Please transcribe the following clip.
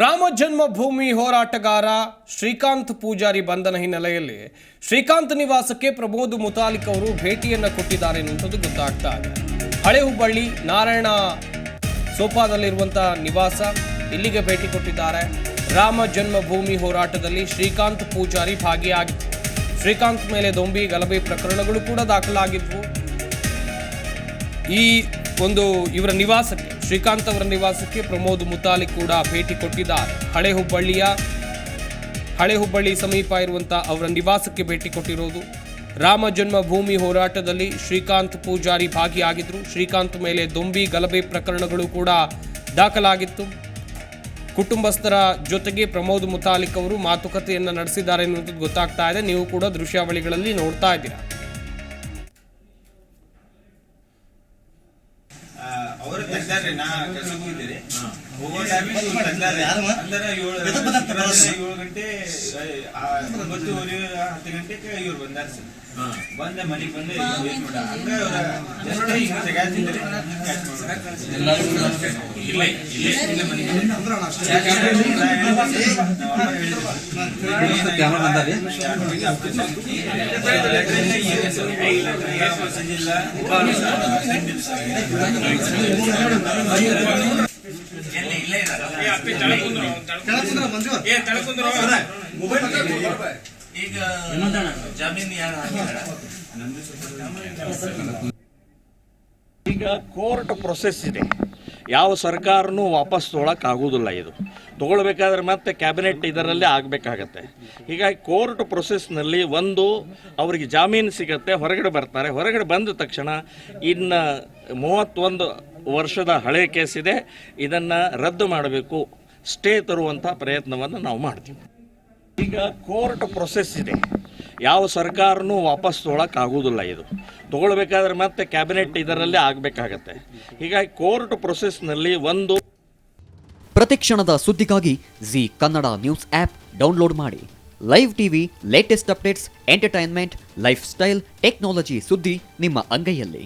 ರಾಮ ಜನ್ಮಭೂಮಿ ಹೋರಾಟಗಾರ ಶ್ರೀಕಾಂತ್ ಪೂಜಾರಿ ಬಂಧನ ಹಿನ್ನೆಲೆಯಲ್ಲಿ ಶ್ರೀಕಾಂತ್ ನಿವಾಸಕ್ಕೆ ಪ್ರಮೋದ್ ಮುತಾಲಿಕ್ ಅವರು ಭೇಟಿಯನ್ನು ಕೊಟ್ಟಿದ್ದಾರೆ ಎನ್ನುವಂಥದ್ದು ಗೊತ್ತಾಗ್ತಾ ಇದೆ. ಹಳೆ ಹುಬ್ಬಳ್ಳಿ, ನಾರಾಯಣ ಸೋಪಾದಲ್ಲಿರುವಂತಹ ನಿವಾಸ ಇಲ್ಲಿಗೆ ಭೇಟಿ ಕೊಟ್ಟಿದ್ದಾರೆ. ರಾಮ ಜನ್ಮಭೂಮಿ ಹೋರಾಟದಲ್ಲಿ ಶ್ರೀಕಾಂತ್ ಪೂಜಾರಿ ಭಾಗಿಯಾಗಿ ಶ್ರೀಕಾಂತ್ ಮೇಲೆ ದೊಂಬಿ, ಗಲಭೆ ಪ್ರಕರಣಗಳು ಕೂಡ ದಾಖಲಾಗಿದ್ವು. ಈ ಒಂದು ಇವರ ನಿವಾಸಕ್ಕೆ ಶ್ರೀಕಾಂತ್ ಅವರ ನಿವಾಸಕ್ಕೆ ಪ್ರಮೋದ್ ಮುತಾಲಿಕ್ ಕೂಡ ಭೇಟಿ ಕೊಟ್ಟಿದ್ದಾರೆ. ಹಳೆ ಹುಬ್ಬಳ್ಳಿಯ ಹಳೆ ಹುಬ್ಬಳ್ಳಿ ಸಮೀಪ ಇರುವಂತಹ ಅವರ ನಿವಾಸಕ್ಕೆ ಭೇಟಿ ಕೊಟ್ಟಿರೋದು ರಾಮ ಜನ್ಮಭೂಮಿ ಹೋರಾಟದಲ್ಲಿ ಶ್ರೀಕಾಂತ್ ಪೂಜಾರಿ ಭಾಗಿಯಾಗಿದ್ರು. ಶ್ರೀಕಾಂತ್ ಮೇಲೆ ದೊಂಬಿ ಗಲಭೆ ಪ್ರಕರಣಗಳು ಕೂಡ ದಾಖಲಾಗಿತ್ತು. ಕುಟುಂಬಸ್ಥರ ಜೊತೆಗೆ ಪ್ರಮೋದ್ ಮುತಾಲಿಕ್ ಅವರು ಮಾತುಕತೆಯನ್ನು ನಡೆಸಿದ್ದಾರೆ ಎನ್ನುವಂಥದ್ದು ಗೊತ್ತಾಗ್ತಾ ಇದೆ. ನೀವು ಕೂಡ ದೃಶ್ಯಾವಳಿಗಳಲ್ಲಿ ನೋಡ್ತಾ ಇದ್ದೀರಾ. ಅವರು ತಂದಾರೆ ನಾ ಕೆಲ್ಸಕ್ಕೆ ಹೋಗಿದ್ದೀರಿ ಹೋಗೋ ಟೈಮಿಗೆ ಇವ್ರು ತಂದಾರೆ ಅಂದ್ರೆ ಏಳು ಏಳು ಗಂಟೆ ಆ, ಒಂಬತ್ತುವರೆ ಹತ್ತು ಗಂಟೆಗೆ ಇವ್ರು ಬಂದಾರ ಸರ್ ಬಂದ ಮನೆಗೆ ಬಂದು ಹಂಗ ಜಸ್ಟ್ ಈಗ ತೆಗಾತಿದ್ರಿ ಇಲ್ಲೇ ಇಲ್ಲೇ ಇಲ್ಲೇ ಮನೆಗೆ ಈಗ ಜಮೀನ್ ಈಗ ಕೋರ್ಟ್ ಪ್ರೊಸೆಸ್ ಇದೆ. ಯಾವ ಸರ್ಕಾರನೂ ವಾಪಸ್ ತೊಗೊಳಕ್ಕಾಗೋದಿಲ್ಲ ಇದು. ತೊಗೊಳ್ಬೇಕಾದ್ರೆ ಮತ್ತೆ ಕ್ಯಾಬಿನೆಟ್ ಇದರಲ್ಲೇ ಆಗಬೇಕಾಗತ್ತೆ. ಹೀಗಾಗಿ ಕೋರ್ಟ್ ಪ್ರೊಸೆಸ್ನಲ್ಲಿ ಒಂದು ಅವರಿಗೆ ಜಾಮೀನು ಸಿಗತ್ತೆ, ಹೊರಗಡೆ ಬರ್ತಾರೆ. ಹೊರಗಡೆ ಬಂದ ತಕ್ಷಣ ಇನ್ನು ಮೂವತ್ತೊಂದು ವರ್ಷದ ಹಳೆ ಇದೆ. ಇದನ್ನು ರದ್ದು ಮಾಡಬೇಕು. ಸ್ಟೇ ತರುವಂಥ ಪ್ರಯತ್ನವನ್ನು ನಾವು ಮಾಡ್ತೀವಿ. ಈಗ ಕೋರ್ಟ್ ಪ್ರೊಸೆಸ್ ಇದೆ. ಯಾವ ಸರ್ಕಾರನೂ ವಾಪಸ್ ತೊಗೊಳಕ್ಕಾಗೋದಿಲ್ಲ ಇದು. ತೊಗೊಳ್ಬೇಕಾದ್ರೆ ಮತ್ತೆ ಕ್ಯಾಬಿನೆಟ್ ಇದರಲ್ಲೇ ಆಗಬೇಕಾಗತ್ತೆ. ಹೀಗಾಗಿ ಕೋರ್ಟ್ ಪ್ರೊಸೆಸ್ನಲ್ಲಿ ಒಂದು ಪ್ರತಿಕ್ಷಣದ ಸುದ್ದಿಗಾಗಿ Z Kannada news app download ಮಾಡಿ. Live TV, latest updates, entertainment, life style, technology ಸುದ್ದಿ ನಿಮ್ಮ ಅಂಗೈಯಲ್ಲಿ.